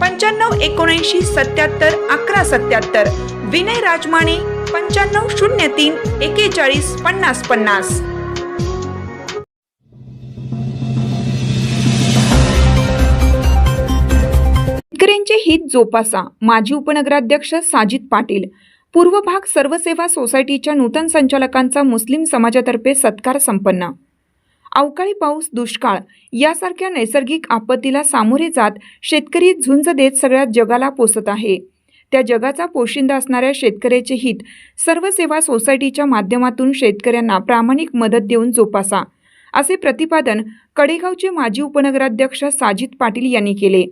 पंच्याण्णव एकोणऐंशी सत्याहत्तर अकरा सत्याहत्तर. विनय राजमाने पंच्याण्णव शून्य तीन एकेचाळीस पन्नास पन्नास. शेतकऱ्यांचे हित जोपासा माजी उपनगराध्यक्ष साजिद पाटील. पूर्व भाग सर्वसेवा सोसायटीच्या नूतन संचालकांचा मुस्लिम समाजातर्फे सत्कार संपन्न. अवकाळी पाऊस दुष्काळ यासारख्या नैसर्गिक आपत्तीला सामोरे जात शेतकरी झुंज देत सगळ्या जगाला पोसत आहे. त्या जगाचा पोशिंदा असणाऱ्या शेतकऱ्याचे हित सर्व सेवा सोसायटीच्या माध्यमातून शेतकऱ्यांना प्रामाणिक मदत देऊन जोपासा असे प्रतिपादन कडेगावचे माजी उपनगराध्यक्ष साजिद पाटील यांनी केले.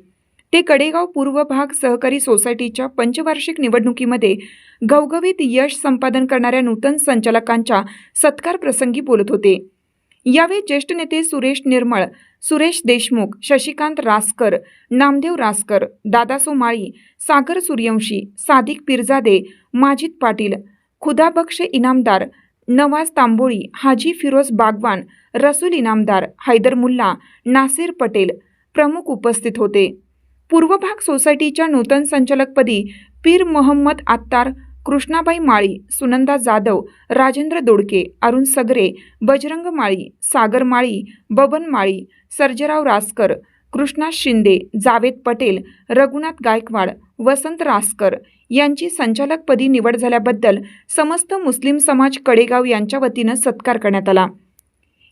ते कडेगाव पूर्व भाग सहकारी सोसायटीच्या पंचवार्षिक निवडणुकीमध्ये घवघवीत यश संपादन करणाऱ्या नूतन संचालकांच्या सत्कार प्रसंगी बोलत होते. यावेळी ज्येष्ठ नेते सुरेश निर्मळ सुरेश देशमुख शशिकांत रासकर नामदेव रासकर दादा सोमाळी सागर सूर्यवंशी सादिक पिरजादे माजिद पाटील खुदाबक्ष इनामदार नवाज तांबोळी हाजी फिरोज बागवान रसूल इनामदार हैदर मुल्ला नासिर पटेल प्रमुख उपस्थित होते. पूर्व भाग सोसायटीच्या नूतन संचालकपदी पीर मोहम्मद आत्तार कृष्णाबाई माळी सुनंदा जाधव राजेंद्र दोडके अरुण सगरे बजरंग माळी सागर माळी बबन माळी सर्जेराव रासकर कृष्णा शिंदे जावेद पटेल रघुनाथ गायकवाड वसंत रासकर यांची संचालकपदी निवड झाल्याबद्दल समस्त मुस्लिम समाज कडेगाव यांच्या वतीनं सत्कार करण्यात आला.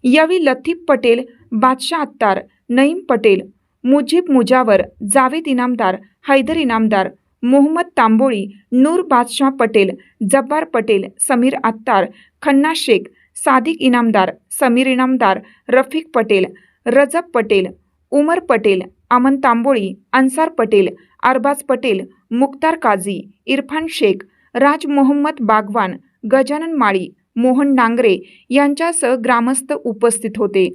यावेळी लतीफ पटेल बादशाह अत्तार नईम पटेल मुजीब मुजावर जावेद इनामदार हैदर इनामदार मोहम्मद तांबोळी नूर बादशाह पटेल जब्बार पटेल समीर अत्तार खन्ना शेख सादिक इनामदार समीर इनामदार रफिक पटेल रजब पटेल उमर पटेल अमन तांबोळी अन्सार पटेल अरबाज पटेल मुख्तार काझी इरफान शेख राज मोहम्मद बागवान गजानन माळी मोहन नांगरे यांच्यासह ग्रामस्थ उपस्थित होते.